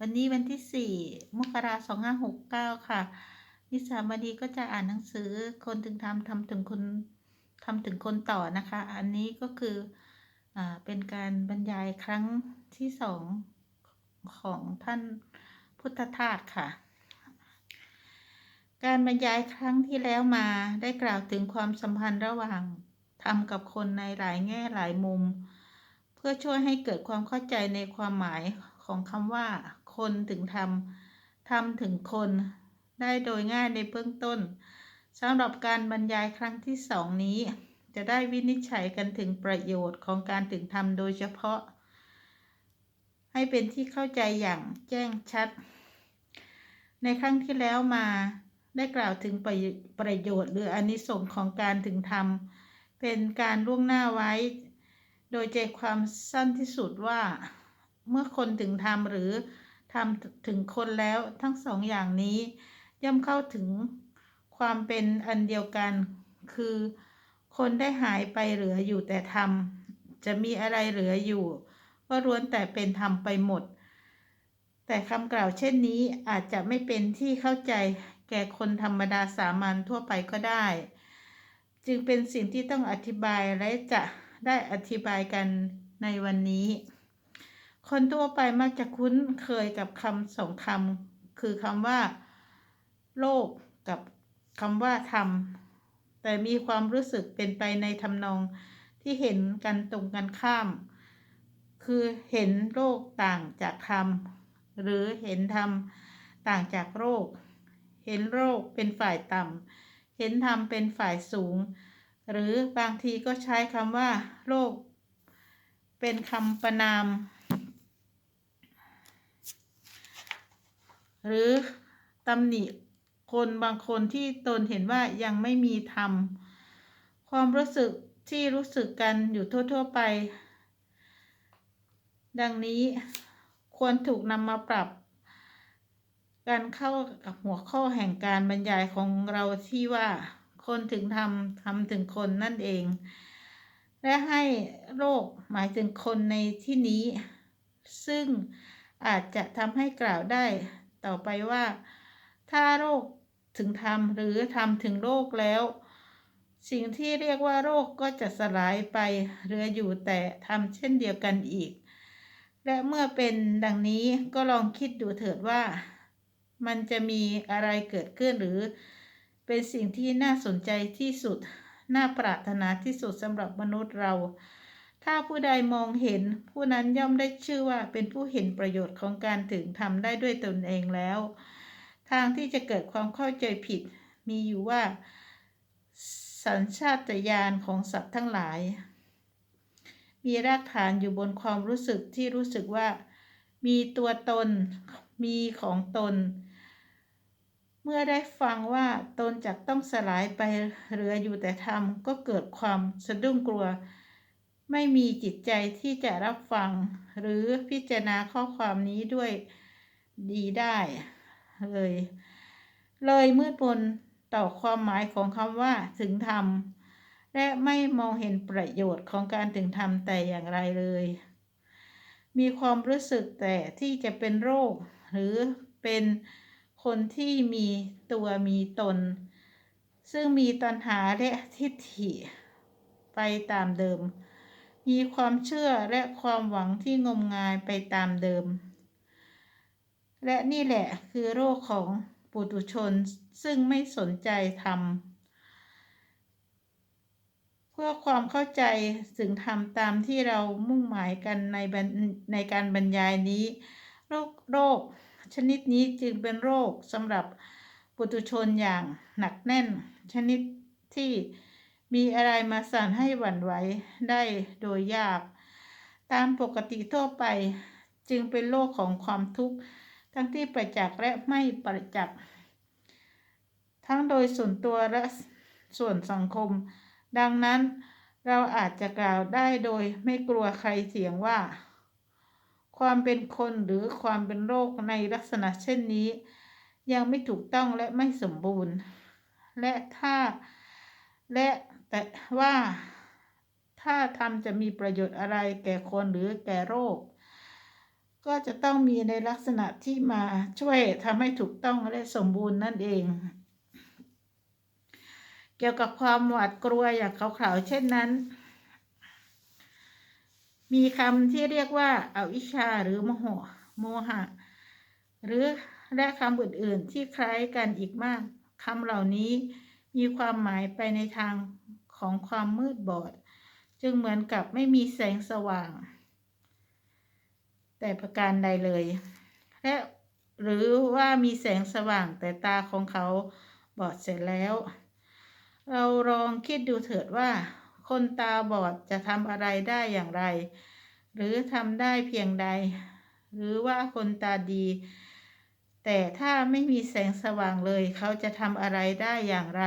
วันนี้วันที่สี่มกราสองห้าหกเก้าค่ะ นิสามณีก็จะอ่านหนังสือคนถึงทำทำถึงคนทำถึงคนต่อนะคะ อันนี้ก็คืออ่าเป็นการบรรยายครั้งที่สองของท่านพุทธทาสค่ะ การบรรยายครั้งที่แล้วมาได้กล่าวถึงความสัมพันธ์ระหว่างทำกับคนในหลายแง่หลายมุม เพื่อช่วยให้เกิดความเข้าใจในความหมายของคำว่า คนถึงทำทำถึงคน ได้โดยง่ายในเบื้องต้นสำหรับการบรรยายครั้งที่สองนี้ จะได้วินิจฉัยกันถึงประโยชน์ของการถึงทำโดยเฉพาะ ให้เป็นที่เข้าใจอย่างแจ้งชัด ในครั้งที่แล้วมาได้กล่าวถึงประโยประโยชน์ หรืออานิสงส์ของการถึงทำเป็นการล่วงหน้าไว้ โดยใจความสั้นที่สุดว่า เมื่อคนถึงทำหรือ ทำถึงคนแล้วทั้งสองอย่างนี้ ย่อมเข้าถึงความเป็นอันเดียวกัน คือคนได้หายไปเหลืออยู่แต่ธรรม จะมีอะไรเหลืออยู่ ก็ล้วนแต่เป็นธรรมไปหมด แต่คำกล่าวเช่นนี้อาจจะไม่เป็นที่เข้าใจแก่คนธรรมดาสามัญทั่วไปก็ได้ จึงเป็นสิ่งที่ต้องอธิบายและจะได้อธิบายกันในวันนี้ คนทั่วไปมักจะคุ้นเคยกับคำสองคำคือคำว่า โลกกับคำว่าธรรม แต่มีความรู้สึกเป็นไปในทำนองที่เห็นกันตรงกันข้าม คือเห็นโลกต่างจากธรรม หรือเห็นธรรมต่างจากโลก เห็นโลกเป็นฝ่ายต่ำ เห็นธรรมเป็นฝ่ายสูง หรือบางทีก็ใช้คำว่า โลก เป็นคำประนาม หรือตำหนิคนบางคนที่ตนเห็นว่ายังไม่มีธรรม ความรู้สึกที่รู้สึกกันอยู่ทั่ว ๆ ไป ดังนี้ควรถูกนำมาปรับ การเข้ากับหัวข้อแห่งการบรรยายของเราที่ว่าคนถึงทำทำถึงคนนั่นเอง และให้โลกหมายถึงคนในที่นี้ ซึ่งอาจจะทำให้กล่าวได้ ต่อไปว่า ถ้าโรคถึงทำหรือทำถึงโรคแล้ว สิ่งที่เรียกว่าโรคก็จะสลายไปเหลืออยู่แต่ทำเช่นเดียวกันอีก และเมื่อเป็นดังนี้ก็ลองคิดดูเถิดว่า มันจะมีอะไรเกิดขึ้นหรือ เป็นสิ่งที่น่าสนใจที่สุด น่าปรารถนาที่สุดสำหรับมนุษย์เรา ถ้าผู้ใดมองเห็นผู้นั้นย่อมได้ชื่อว่าเป็นผู้เห็นประโยชน์ของการถึงทำได้ด้วยตนเองแล้ว ทางที่จะเกิดความเข้าใจผิด มีอยู่ว่า สัญชาตญาณของสัตว์ทั้งหลาย มีรากฐานอยู่บนความรู้สึกที่รู้สึกว่า มีตัวตน มีของตน เมื่อได้ฟังว่าตนจะต้องสลายไปเหลืออยู่แต่ธรรมก็เกิดความสะดุ้งกลัว ไม่มีจิตใจที่จะรับฟัง หรือพิจารณาข้อความนี้ด้วยดีได้เลย เลยมืดมนต่อความหมายของคำว่าถึงธรรม และไม่มองเห็นประโยชน์ของการถึงธรรมแต่อย่างไรเลย มีความรู้สึกแต่ที่จะเป็นโรค หรือเป็นคนที่มีตัวมีตน ซึ่งมีตัณหาและทิฏฐิไปตามเดิม มีความเชื่อและความหวังที่งมงายไปตามเดิม และนี่แหละคือโรคของปุถุชนซึ่งไม่สนใจธรรม เพื่อความเข้าใจถึงธรรมตามที่เรามุ่งหมายกันในในการบรรยายนี้ โรคโรคชนิดนี้จึงเป็นโรคสำหรับปุถุชนอย่างหนักแน่นชนิดที่ มีอะไรมาสั่นให้หวั่นไหวได้โดยยาก ตามปกติทั่วไปจึงเป็นโรคของความทุกข์ ทั้งที่ประจักษ์และไม่ประจักษ์ทั้งโดยส่วนตัวและส่วนสังคม ดังนั้นเราอาจจะกล่าวได้โดยไม่กลัวใครเสียงว่า ความเป็นคนหรือความเป็นโรคในลักษณะเช่นนี้ ยังไม่ถูกต้องและไม่สมบูรณ์ และถ้าและ แต่ว่าถ้าทำจะมีประโยชน์อะไรแก่คนหรือแก่โรค ก็จะต้องมีในลักษณะที่มาช่วยทำให้ถูกต้องและสมบูรณ์นั่นเอง เกี่ยวกับความหวาดกลัวอย่างขาวๆเช่นนั้น มีคำที่เรียกว่าอาวิชชาหรือโมโหโมหะ หรือและคำอื่นๆที่คล้ายกันอีกมากคำเหล่านี้มีความหมายไปในทาง ของความมืดบอด จึงเหมือนกับไม่มีแสงสว่าง แต่ประการใดเลย และหรือว่ามีแสงสว่างแต่ตาของเขาบอดเสร็จแล้ว เราลองคิดดูเถิดว่า คนตาบอดจะทำอะไรได้อย่างไร หรือทำได้เพียงใด หรือว่าคนตาดี แต่ถ้าไม่มีแสงสว่างเลย เขาจะทำอะไรได้อย่างไร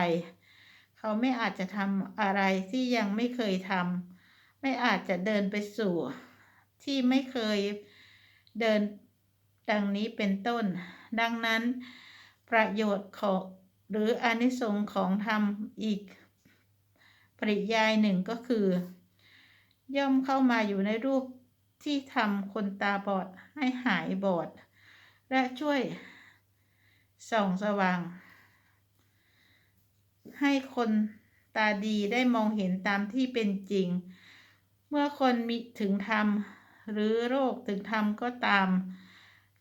เขาไม่อาจจะทำอะไรที่ยังไม่เคยทำไม่อาจจะเดินไปสู่ ที่ไม่เคยเดินดังนี้เป็นต้น ดังนั้น ประโยชน์ของหรืออนิสงส์ของธรรมอีก ปริยายหนึ่งก็คือ ย่อมเข้ามาอยู่ในรูปที่ทำคนตาบอดให้หายบอด และช่วยส่องสว่าง ให้คนตาดีได้มองเห็นตามที่เป็นจริง เมื่อคนมีถึงธรรม หรือโรคถึงธรรมก็ตาม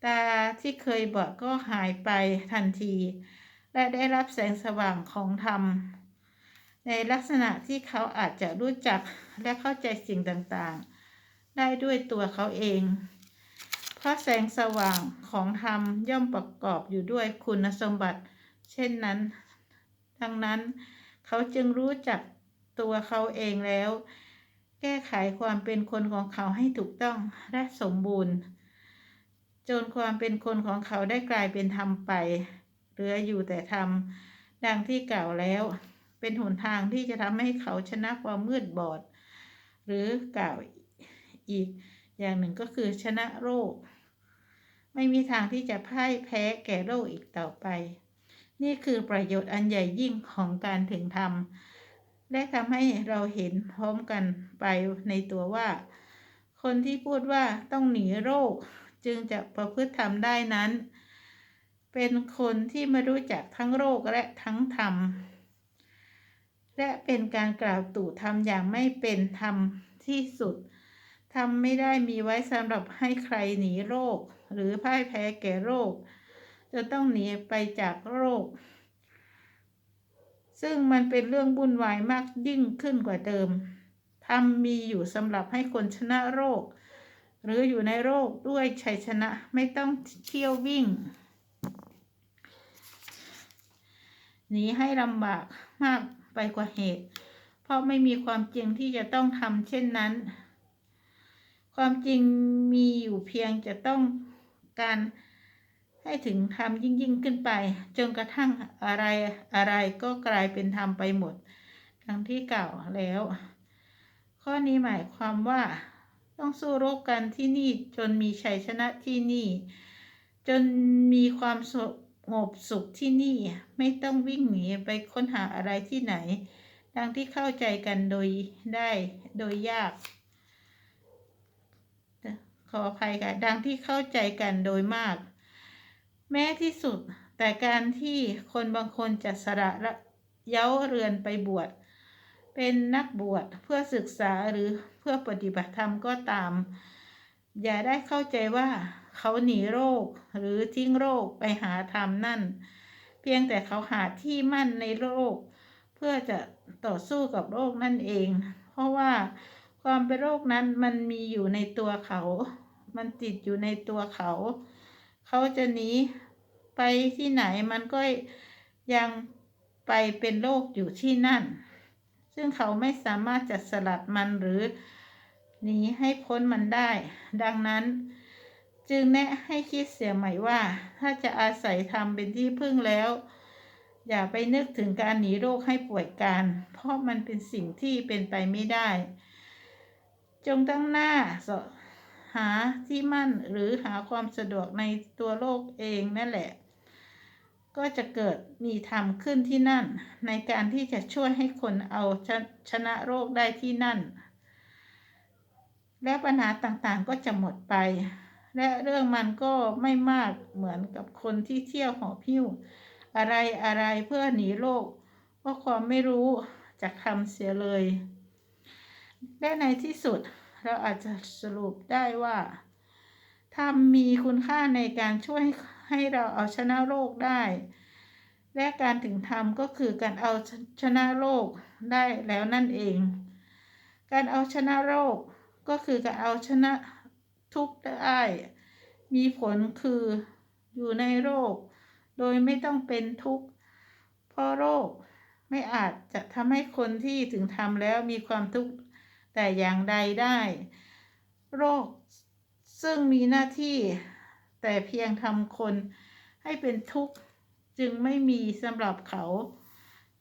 ตาที่เคยบอดก็หายไปทันที และได้รับแสงสว่างของธรรม ในลักษณะที่เขาอาจจะรู้จักและเข้าใจสิ่งต่างๆ ได้ด้วยตัวเขาเอง เพราะแสงสว่างของธรรมย่อมประกอบอยู่ด้วยคุณสมบัติ เช่นนั้น ดังนั้น เขาจึงรู้จักตัวเขาเองแล้ว แก้ไขความเป็นคนของเขาให้ถูกต้องและสมบูรณ์ จนความเป็นคนของเขาได้กลายเป็นธรรมไป เหลืออยู่แต่ธรรม ดังที่กล่าวแล้ว เป็นหนทางที่จะทำให้เขาชนะความมืดบอด หรือกล่าวอีกอย่างหนึ่งก็คือชนะโรค ไม่มีทางที่จะพ่ายแพ้แก่โรคอีกต่อไป นี่คือประโยชน์อันใหญ่ยิ่งของการถึงธรรม และทำให้เราเห็นพร้อมกันไปในตัวว่า คนที่พูดว่าต้องหนีโรคจึงจะประพฤติธรรมได้นั้น เป็นคนที่ไม่รู้จักทั้งโรคและทั้งธรรม และเป็นการกล่าวตู่ธรรมอย่างไม่เป็นธรรมที่สุดธรรมไม่ได้มีไว้สำหรับให้ใครหนีโรค หรือพ่ายแพ้แก่โรค จนต้องหนีไปจากโรค ซึ่งมันเป็นเรื่องบุ่นวายมากยิ่งขึ้นกว่าเดิมธรรมมีอยู่สำหรับให้คนชนะโรค หรืออยู่ในโรคด้วยชัยชนะไม่ต้องเที่ยววิ่งหนีให้ลำบากมากไปกว่าเหตุ เพราะไม่มีความจริงที่จะต้องทำเช่นนั้น ความจริงมีอยู่เพียงจะต้องการ ให้ถึงธรรมยิ่งยิ่งขึ้นไป จนกระทั่งอะไรอะไรก็กลายเป็นธรรมไปหมด ดังที่กล่าวแล้ว ข้อนี้หมายความว่า ต้องสู้รบกันที่นี่จนมีชัยชนะที่นี่ จนมีความสงบสุขที่นี่ไม่ต้องวิ่งหนีไปค้นหาอะไรที่ไหน ดังที่เข้าใจกันโดยได้โดยยากขออภัยค่ะดังที่เข้าใจกันโดยมาก แม้ที่สุด แต่การที่คนบางคนจะสละเย้าเรือนไปบวช เป็นนักบวชเพื่อศึกษาหรือเพื่อปฏิบัติธรรมก็ตาม อย่าได้เข้าใจว่าเขาหนีโรคหรือทิ้งโรคไปหาธรรมนั่น เพียงแต่เขาหาที่มั่นในโรค เพื่อจะต่อสู้กับโรคนั่นเอง เพราะว่าความเป็นโรคนั้นมันมีอยู่ในตัวเขา มันติดอยู่ในตัวเขา เขาจะหนีไปที่ไหนมันก็ยังไปเป็นโรคอยู่ที่นั่น ซึ่งเขาไม่สามารถจะสลัดมันหรือหนีให้พ้นมันได้ ดังนั้น จึงแนะให้คิดเสียใหม่ว่า ถ้าจะอาศัยธรรมเป็นที่พึ่งแล้ว อย่าไปนึกถึงการหนีโรคให้ป่วยการ เพราะมันเป็นสิ่งที่เป็นไปไม่ได้ จงตั้งหน้าส หาที่มั่นหรือหาความสะดวกในตัวโลกเองนั่นแหละ ก็จะเกิดมีธรรมขึ้นที่นั่น ในการที่จะช่วยให้คนเอาชชนะโรคได้ที่นั่น และปัญหาต่างๆก็จะหมดไป และเรื่องมันก็ไม่มากเหมือนกับคนที่เที่ยวหอบหิ้ว อะไรอะไรเพื่อหนีโลกเพราะความไม่รู้จากคำเสียเลยและในที่สุด เราอาจจะสรุปได้ว่าธรรมมีคุณค่าในการช่วยให้เราเอาชนะโลกได้ และการถึงธรรมก็คือการเอาชนะโลกได้แล้วนั่นเอง การเอาชนะโลกก็คือการเอาชนะทุกข์ได้ มีผลคืออยู่ในโรค โดยไม่ต้องเป็นทุกข์เพราะโรคไม่อาจจะทำให้คนที่ถึงทำแล้วมีความทุกข์ แต่อย่างใดได้ โรคซึ่งมีหน้าที่แต่เพียงทำคนให้เป็นทุกข์จึงไม่มีสำหรับเขา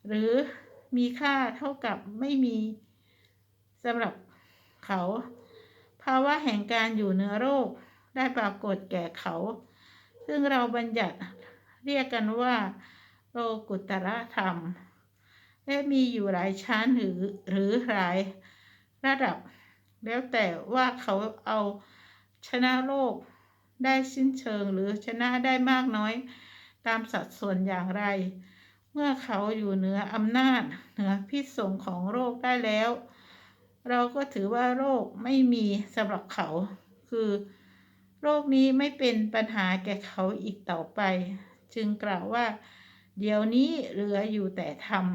หรือมีค่าเท่ากับไม่มีสำหรับเขา ภาวะแห่งการอยู่เหนือโรคได้ปรากฏแก่เขา ซึ่งเราบัญญัติเรียกกันว่าโลกุตระธรรม และมีอยู่หลายชั้นหรือหรือหลาย ระดับ แล้วแต่ว่าเขาเอาชนะโลกได้สิ้นเชิงหรือชนะได้มากน้อยตามสัดส่วนอย่างไร เมื่อเขาอยู่เหนืออำนาจเหนือพิษสงของโรคได้แล้ว เราก็ถือว่าโรคไม่มีสำหรับเขา คือโรคนี้ไม่เป็นปัญหาแก่เขาอีกต่อไป จึงกล่าวว่า เดี๋ยวนี้เหลืออยู่แต่ธรรม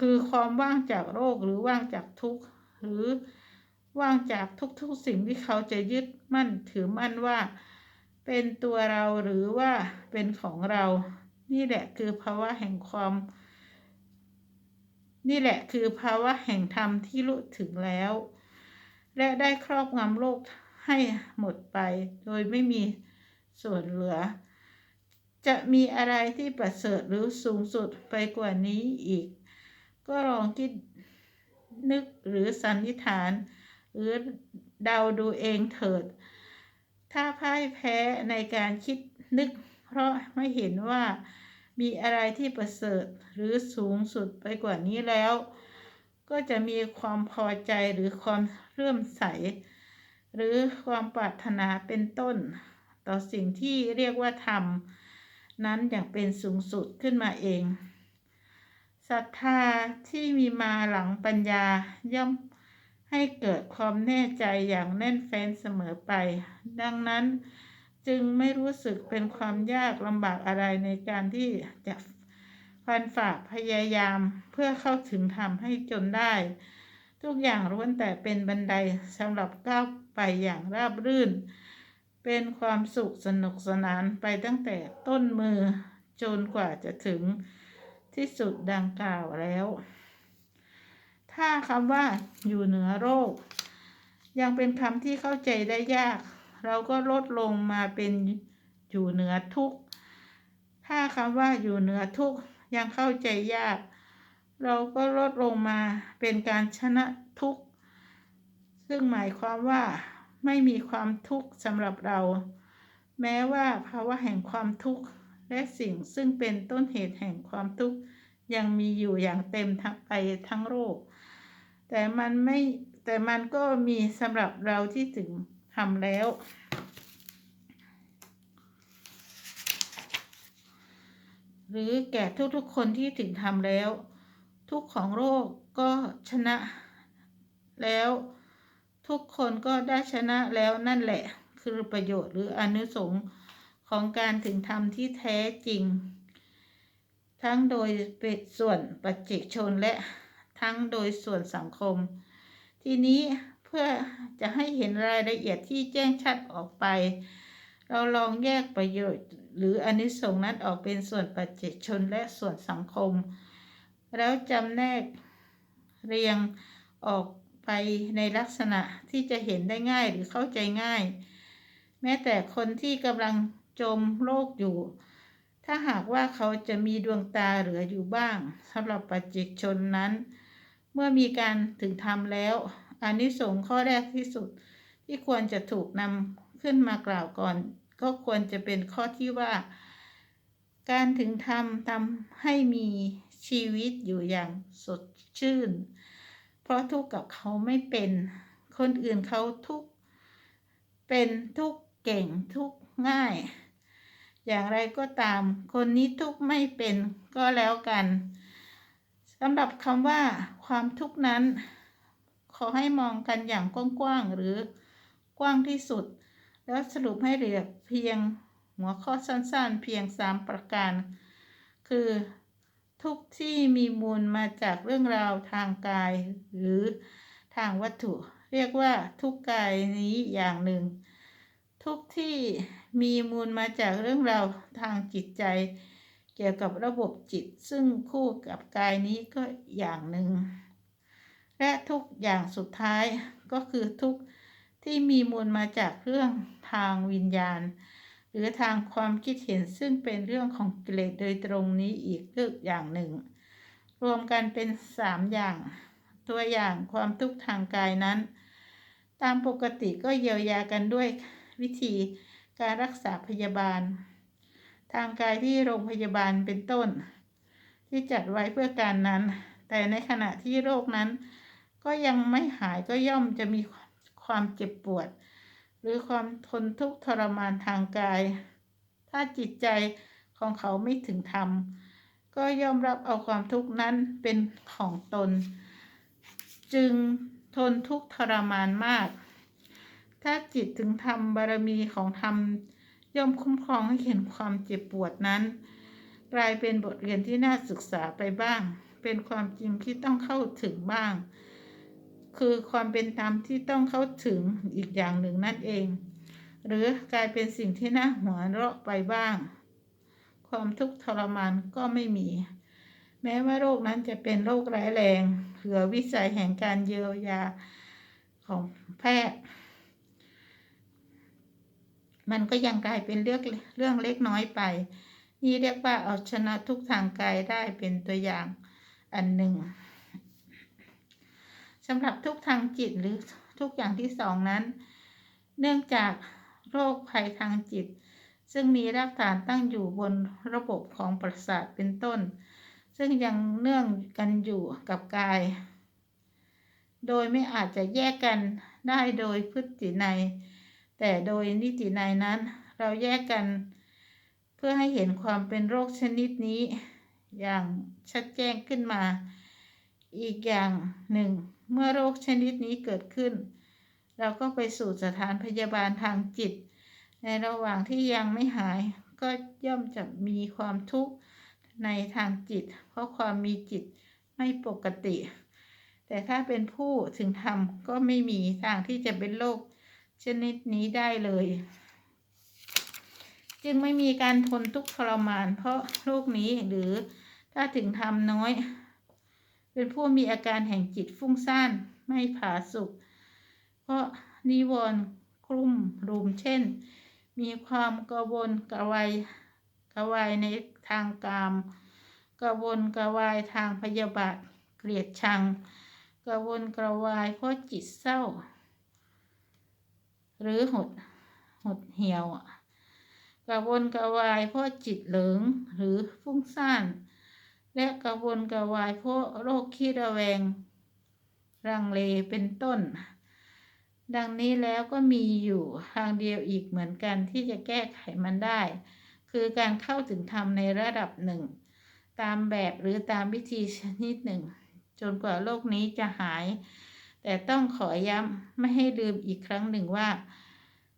คือความว่างจากโรคหรือว่างจากทุกข์ หรือว่างจากทุกๆสิ่งที่เขาจะยึดมั่นถือมั่นว่า เป็นตัวเราหรือว่าเป็นของเรา นี่แหละคือภาวะแห่งความ นี่แหละคือภาวะแห่งธรรมที่รู้ถึงแล้ว และได้ครอบงำโลกให้หมดไป โดยไม่มีส่วนเหลือ จะมีอะไรที่ประเสริฐหรือสูงสุดไปกว่านี้อีก ก็ลองคิด นึกหรือสันนิษฐาน หรือเดาดูเองเถิด ถ้าพ่ายแพ้ในการคิดนึก เพราะไม่เห็นว่ามีอะไรที่ประเสริฐหรือสูงสุดไปกว่านี้แล้ว ก็จะมีความพอใจหรือความเรื่มใส หรือความปรารถนาเป็นต้น ต่อสิ่งที่เรียกว่าธรรม นั้นอย่างเป็นสูงสุดขึ้นมาเอง ศรัทธาที่มีมาหลังปัญญาย่อมให้เกิดความแน่ใจอย่างแน่นแฟ้นเสมอไป ดังนั้นจึงไม่รู้สึกเป็นความยากลำบากอะไรในการที่จะฟันฝ่าพยายามเพื่อเข้าถึงธรรมให้จนได้ ทุกอย่างล้วนแต่เป็นบันไดสำหรับก้าวไปอย่างราบรื่น เป็นความสุขสนุกสนานไปตั้งแต่ต้นมือจนกว่าจะถึง ที่สุดดังกล่าวแล้ว ถ้าคำว่าอยู่เหนือโรค ยังเป็นคำที่เข้าใจได้ยาก เราก็ลดลงมาเป็นอยู่เหนือทุกข์ ถ้าคำว่าอยู่เหนือทุกข์ยังเข้าใจยาก เราก็ลดลงมาเป็นการชนะทุกข์ ซึ่งหมายความว่าไม่มีความทุกข์สำหรับเรา แม้ว่าภาวะแห่งความทุกข์ และสิ่งซึ่งเป็นต้นเหตุแห่งความทุกข์ยังมีอยู่อย่างเต็มทั้งไปทั้งโลกแต่มันไม่แต่มันก็มีสำหรับเราที่ถึงทำแล้ว หรือแก่ทุกๆคนที่ถึงทำแล้ว ทุกของโลกก็ชนะแล้ว ทุกคนก็ได้ชนะแล้วนั่นแหละ คือประโยชน์หรืออนุสงค์ ของการถึงธรรมที่แท้จริง ทั้งโดยเป็นส่วนปัจเจกชนและทั้งโดยส่วนสังคม ทีนี้เพื่อจะให้เห็นรายละเอียดที่แจ้งชัดออกไป เราลองแยกประโยชน์ หรืออนิสงส์นั้นออกเป็นส่วนปัจเจกชนและส่วนสังคม แล้วจำแนกเรียงออกไปในลักษณะที่จะเห็นได้ง่ายหรือเข้าใจง่าย แม้แต่คนที่กำลัง จมโลกอยู่ ถ้าหากว่าเขาจะมีดวงตาเหลืออยู่บ้างสำหรับปัจเจกชนนั้น เมื่อมีการถึงธรรมแล้วอานิสงส์ข้อแรกที่สุดที่ควรจะถูกนำขึ้นมากล่าวก่อน ก็ควรจะเป็นข้อที่ว่า การถึงธรรมทำให้มีชีวิตอยู่อย่างสดชื่น เพราะทุกข์กับเขาไม่เป็น คนอื่นเขาทุกข์เป็นทุกข์เก่งทุกข์ง่าย อย่างไรก็ตาม คนนี้ทุกข์ไม่เป็นก็แล้วกันสำหรับคำว่า ความทุกข์นั้น ขอให้มองกันอย่างกว้างๆหรือกว้างที่สุด แล้วสรุปให้เหลือเพียงหัวข้อสั้นๆ เพียง 3 ประการ คือทุกข์ที่มีมูลมาจากเรื่องราวทางกายหรือทางวัตถุ เรียกว่าทุกข์กายนี้อย่างหนึ่ง ทุกที่มีมูลมาจากเรื่องราวทางจิตใจ เกี่ยวกับระบบจิตซึ่งคู่กับกายนี้ก็อย่างหนึ่ง และทุกอย่างสุดท้ายก็คือทุกที่มีมูลมาจากเรื่องทางวิญญาณ หรือทางความคิดเห็นซึ่งเป็นเรื่องของกิเลสโดยตรงนี้อีกเรื่องอย่างหนึ่ง รวมกันเป็นสามอย่าง ตัวอย่างความทุกข์ทางกายนั้น ตามปกติก็เยียวยากันด้วย วิธีการรักษาพยาบาล ทางกายที่โรงพยาบาลเป็นต้น ที่จัดไว้เพื่อการนั้น แต่ในขณะที่โรคนั้น ก็ยังไม่หายก็ย่อมจะมีความเจ็บปวด หรือความทนทุกข์ทรมานทางกาย ถ้าจิตใจของเขาไม่ถึงธรรมก็ยอมรับเอาความทุกข์นั้นเป็นของตน จึงทนทุกข์ทรมานมาก ถ้าจิตถึงธรรมบารมีของธรรมย่อมคุ้มครองให้เห็นความเจ็บปวดนั้น กลายเป็นบทเรียนที่น่าศึกษาไปบ้าง เป็นความจริงที่ต้องเข้าถึงบ้าง คือความเป็นธรรมที่ต้องเข้าถึงอีกอย่างหนึ่งนั่นเอง หรือกลายเป็นสิ่งที่น่าหัวเราะไปบ้าง ความทุกข์ทรมานก็ไม่มี แม้ว่าโรคนั้นจะเป็นโรคร้ายแรงเหลือวิสัยแห่งการเยียวยาของแพทย์ มันก็ยังกลายเป็นเรื่องเรื่องเล็กน้อยไป นี่เรียกว่าเอาชนะทุกทางกายได้เป็นตัวอย่างอันหนึ่งสำหรับทุกทางจิตหรือทุกอย่างที่สองนั้น เนื่องจากโรคภัยทางจิต ซึ่งมีรากฐานตั้งอยู่บนระบบของประสาทเป็นต้น ซึ่งยังเนื่องกันอยู่กับกาย โดยไม่อาจจะแยกกันได้โดยพฤตินัย แต่โดยนิตินัยนั้น เราแยกกัน เพื่อให้เห็นความเป็นโรคชนิดนี้ อย่างชัดแจ้งขึ้นมา อีกอย่างหนึ่ง เมื่อโรคชนิดนี้เกิดขึ้น เราก็ไปสู่สถานพยาบาลทางจิต ในระหว่างที่ยังไม่หายก็ย่อมจะมีความทุกข์ในทางจิต เพราะความมีจิตไม่ปกติ แต่ถ้าเป็นผู้ถึงธรรมก็ไม่มีทางที่จะเป็นโรค ชนิดนี้ได้เลย จึงไม่มีการทนทุกข์ทรมาน เพราะโรคนี้หรือถ้าถึงธรรมน้อย เป็นผู้มีอาการแห่งจิตฟุ้งซ่านไม่ผาสุกเพราะนิวรณ์กลุ่มรุมเช่น มีความกระวนกระวายกระวายในทางกาม กระวนกระวายทางพยาบาทเกลียดชัง กระวนกระวายเพราะจิตเศร้า หรือหดหดเหี่ยวกระวนกระวายเพราะจิตเหลิงหรือฟุ้งซ่าน และกระวนกระวายเพราะโรคขี้ระแวง รังเลเป็นต้น ดังนี้แล้วก็มีอยู่ทางเดียวอีกเหมือนกันที่จะแก้ไขมันได้ คือการเข้าถึงธรรมในระดับหนึ่ง ตามแบบหรือตามวิธีชนิดหนึ่ง จนกว่าโรคนี้จะหาย แต่ต้องขอย้ำไม่ให้ลืมอีกครั้งหนึ่งว่า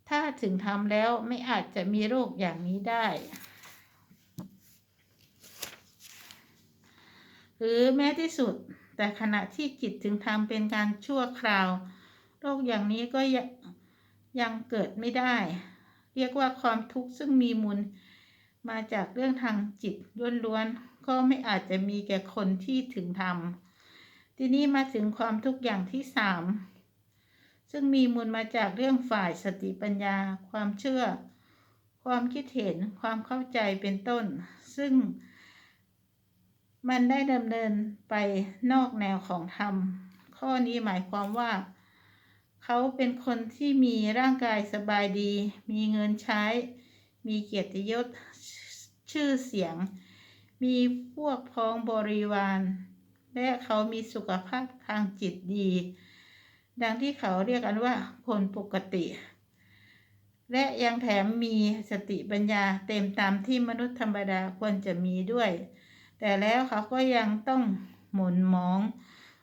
ถ้าถึงทำแล้วไม่อาจจะมีโรคอย่างนี้ได้ หรือแม้ที่สุด แต่ขณะที่จิตถึงทำเป็นการชั่วคราว โรคอย่างนี้ก็ยังยังเกิดไม่ได้ เรียกว่าความทุกข์ซึ่งมีมูลมาจากเรื่องทางจิตล้วนๆก็ไม่อาจจะมีแก่คนที่ถึงธรรม ทีนี้มาถึงความทุกข์อย่างที่สามซึ่งมีมูลมาจากเรื่องฝ่ายสติปัญญา ความเชื่อ ความคิดเห็นความเข้าใจเป็นต้น ซึ่งมันได้ดำเนินไปนอกแนวของธรรม ข้อนี้หมายความว่า เขาเป็นคนที่มีร่างกายสบายดี มีเงินใช้ มีเกียรติยศชื่อเสียง มีพวกพ้องบริวาร และเขามีสุขภาพทางจิตดี ดังที่เขาเรียกกันว่าคนปกติ และยังแถมมีสติปัญญาเต็มตามที่มนุษย์ธรรมดาควรจะมีด้วย แต่แล้วเขาก็ยังต้องหม่นหมอง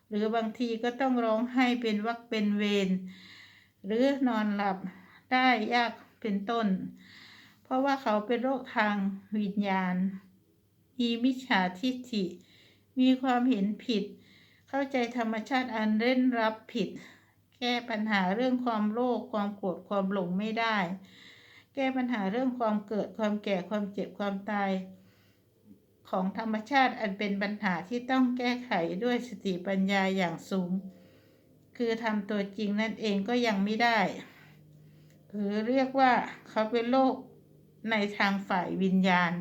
หรือบางทีก็ต้องร้องไห้เป็นวักเป็นเวรหรือนอนหลับได้ยากเป็นต้น เพราะว่าเขาเป็นโรคทางวิญญาณ มีมิจฉาทิฏฐิ มีความเห็นผิด เข้าใจธรรมชาติอันเร้นรับผิด แก้ปัญหาเรื่องความโลภความโกรธความหลงไม่ได้ แก้ปัญหาเรื่องความเกิดความแก่ความเจ็บความตาย ของธรรมชาติอันเป็นปัญหาที่ต้องแก้ไขด้วยสติปัญญาอย่างสูง คือทำตัวจริงนั่นเองก็ยังไม่ได้ หรือเรียกว่าเขาเป็นโรคในทางฝ่ายวิญญาณ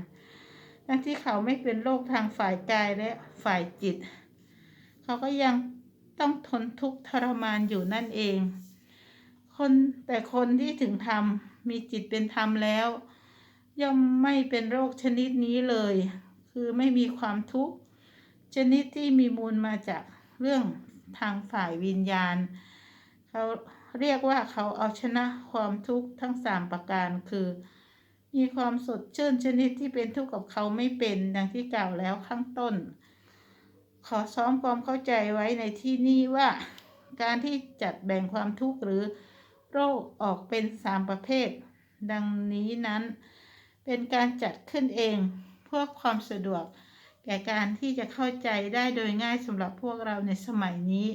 ทั้งที่เขาไม่เป็นโรคทางฝ่ายกายและฝ่ายจิต เขาก็ยังต้องทนทุกข์ทรมานอยู่นั่นเอง คนแต่คนที่ถึงธรรมมีจิตเป็นธรรมแล้ว ย่อมไม่เป็นโรคชนิดนี้เลย คือไม่มีความทุกข์ชนิดที่มีมูลมาจากเรื่องทางฝ่ายวิญญาณ เขาเรียกว่าเขาเอาชนะความทุกข์ทั้งสามประการคือ มีความสดชื่นชนิดที่เป็นทุกข์กับเขาไม่เป็นดังที่กล่าวแล้วข้างต้น ขอซ้อมความเข้าใจไว้ในที่นี้ว่า การที่จัดแบ่งความทุกข์หรือโรคออกเป็นสามประเภท ดังนี้นั้น เป็นการจัดขึ้นเองเพื่อความสะดวก แก่การที่จะเข้าใจได้โดยง่ายสำหรับพวกเราในสมัยนี้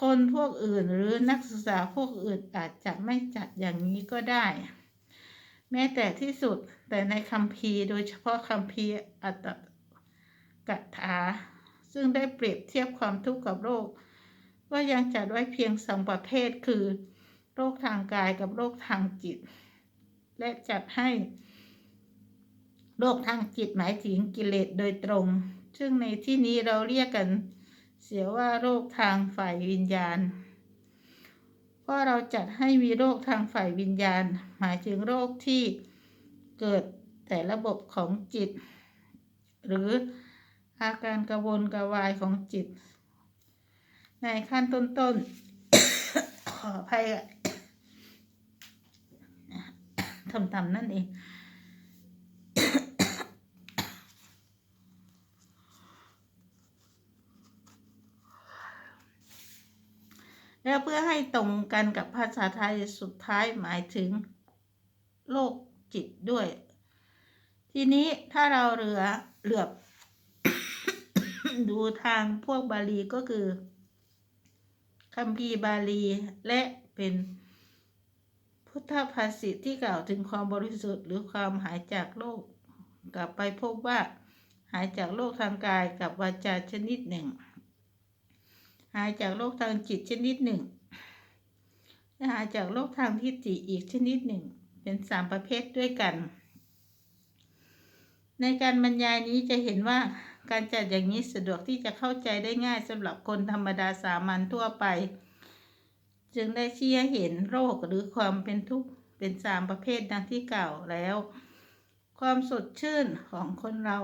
คนพวกอื่นหรือนักศึกษาพวกอื่นอาจจะไม่จัดอย่างนี้ก็ได้ แม้แต่ที่สุดแต่ในคัมภีโดยเฉพาะคัมภีอัตตกถา ซึ่งได้เปรียบเทียบความทุกข์กับโรค ก็ยังจัดไว้เพียงสองประเภทคือ โรคทางกายกับโรคทางจิต และจัดให้โรคทางจิตหมายถึงกิเลสโดยตรง ซึ่งในที่นี้เราเรียกกันเสียว่าโรคทางฝ่ายวิญญาณ ก็เราจัดให้มีโรคทางฝ่ายวิญญาณ หมายถึงโรคที่เกิดแต่ระบบของจิต หรืออาการกระวนกระวายของจิต ในขั้นต้นๆขออภัยทำๆนั่นเอง แล้วเพื่อให้ตรงกันกับภาษาไทยสุดท้ายหมายถึงโรคจิตด้วย ทีนี้ถ้าเราเหลือเหลือบ ดูทางพวกบาลีก็คือคัมภีร์บาลีและเป็นพุทธภาษิตที่กล่าวถึงความบริสุทธิ์หรือความหายจากโลก กลับไปพบว่าหายจากโรคทางกายกับวาจาชนิดหนึ่ง หายจากโรคทางจิตชนิดหนึ่งและหายจากโรคทางทิฏฐิอีกชนิดหนึ่ง เป็นสามประเภทด้วยกัน ในการบรรยายนี้จะเห็นว่าการจัดอย่างนี้สะดวกที่จะเข้าใจได้ง่ายสำหรับคนธรรมดาสามัญทั่วไป จึงได้ชี้ให้เห็นโรคหรือความเป็นทุกข์เป็นสามประเภทดังที่กล่าวแล้ว ความสดชื่นของคนเรา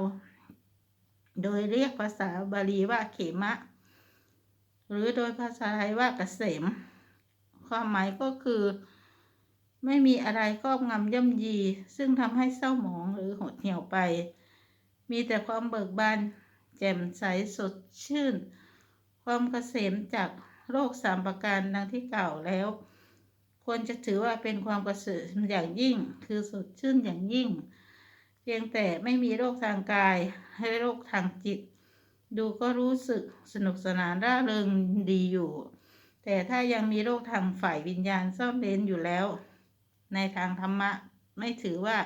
โดยเรียกภาษาบาลีว่าเขมะ หรือโดยภาษาไทยว่าเกษม ความหมายก็คือ ไม่มีอะไรครอบงำย่ำยี ซึ่งทำให้เศร้าหมองหรือหดเหี่ยวไป มีแต่ความเบิกบาน แจ่มใสสดชื่น ความเกษมจากโรคสามประการดังที่กล่าวแล้ว ควรจะถือว่าเป็นความเกษมอย่างยิ่ง คือสดชื่นอย่างยิ่ง เพียงแต่ไม่มีโรคทางกาย ให้โรคทางจิต ดูก็รู้สึกสนุกสนานร่าเริงดีอยู่ แต่ถ้ายังมีโรคทางฝ่ายวิญญาณซ่อนเร้นอยู่แล้ว ในทางธรรมะไม่ถือว่า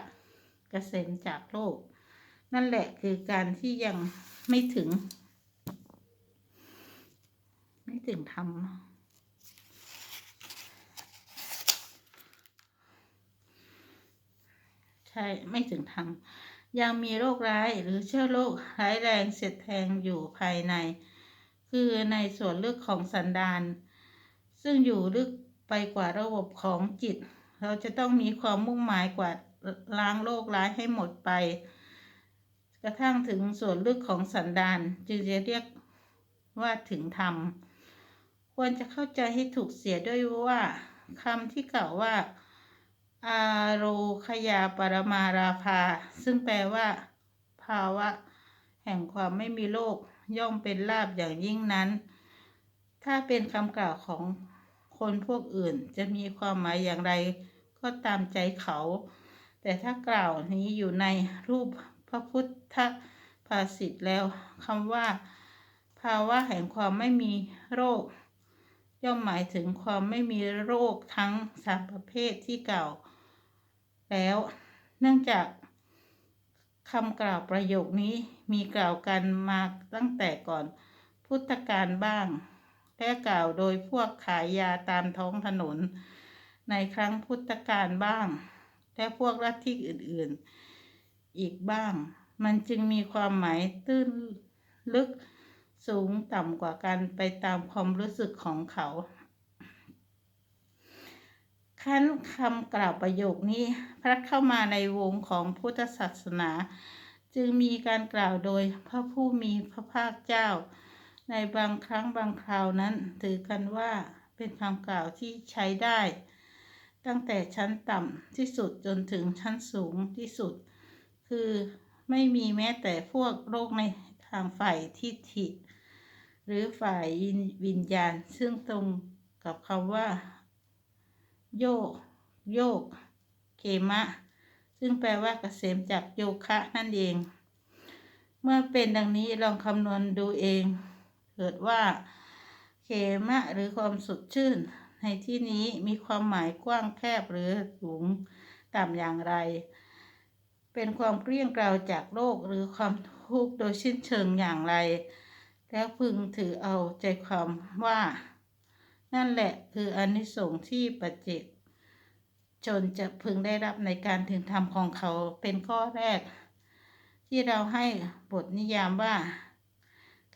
เกษมจากโรคนั่นแหละคือการที่ยังไม่ถึง ไม่ถึงธรรมใช่ ไม่ถึงธรรม ยังมีโรคร้ายหรือเชื้อโรคร้ายแรงเสร็จแทงอยู่ภายใน คือในส่วนลึกของสันดานซึ่งอยู่ลึกไปกว่าระบบของจิต เราจะต้องมีความมุ่งหมายกว่าล้างโรคร้ายให้หมดไป กระทั่งถึงส่วนลึกของสันดานจึงจะเรียกว่าถึงธรรม ควรจะเข้าใจให้ถูกเสียด้วยว่าคำที่กล่าวว่า อาโรคยาปรมาราภา ซึ่งแปลว่า ภาวะ แห่งความไม่มีโรคย่อมเป็นลาบอย่างยิ่งนั้น ถ้าเป็นคำกล่าวของคนพวกอื่นจะมีความหมายอย่างไร ก็ตามใจเขา แต่ถ้ากล่าวนี้อยู่ในรูปพระพุทธภาษิตแล้วคำว่า ภาวะแห่งความไม่มีโรค ย่อมหมายถึงความไม่มีโรคทั้งสามประเภทที่กล่าว แล้วเนื่องจากคำกล่าวประโยคนี้มีกล่าวกันมาตั้งแต่ก่อนพุทธกาลบ้าง และกล่าวโดยพวกขายยาตามท้องถนน ในครั้งพุทธกาลบ้าง และพวกลัฐทธิอื่นๆ อีกบ้าง มันจึงมีความหมายตื้นลึกสูงต่ำกว่ากันไปตามความรู้สึกของเขา ขั้นคำกล่าวประโยคนี้พระเข้ามาในวงของพุทธศาสนา จึงมีการกล่าวโดยพระผู้มีพระภาคเจ้า ในบางครั้งบางคราวนั้น ถือกันว่าเป็นคำกล่าวที่ใช้ได้ ตั้งแต่ชั้นต่ำที่สุดจนถึงชั้นสูงที่สุด คือไม่มีแม้แต่พวกโรคในทางฝ่ายทิฏฐิ หรือฝ่ายวิญญาณ ซึ่งตรงกับคำว่า โยก โยกเกมะ ซึ่งแปลว่ากเกษมจากโยคะนั่นเอง เมื่อเป็นดังนี้ลองคำนวณดูเอง เกิดว่า เขมะหรือความสดชื่น ในที่นี้มีความหมายกว้างแคบหรือสูงต่ำอย่างไร เป็นความเกลี้ยงเกลาจากโลกหรือความทุกข์โดยสิ้นเชิงอย่างไร แล้วพึงถือเอาใจความว่า นั่นแหละคืออนิสงส์ที่ปัจเจกชนจะพึงได้รับในการถึงธรรมของเขาเป็นข้อแรก ที่เราให้บทนิยามว่า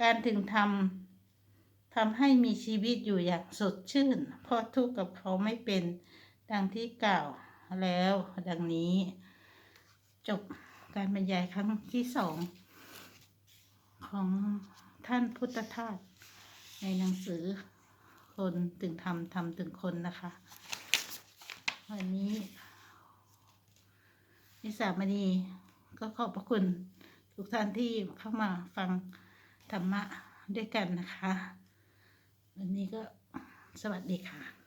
การถึงธรรมทำให้มีชีวิตอยู่อย่างสดชื่น เพราะทุกข์กับเขาไม่เป็นดังที่กล่าวแล้วดังนี้ จบการบรรยายครั้งที่สองของท่านพุทธทาสในหนังสือ คนถึงทำทำถึงคนนะคะ วันนี้นิสามณีก็ขอบพระคุณทุกท่านที่เข้ามาฟังธรรมะด้วยกันนะคะ วันนี้ก็สวัสดีค่ะ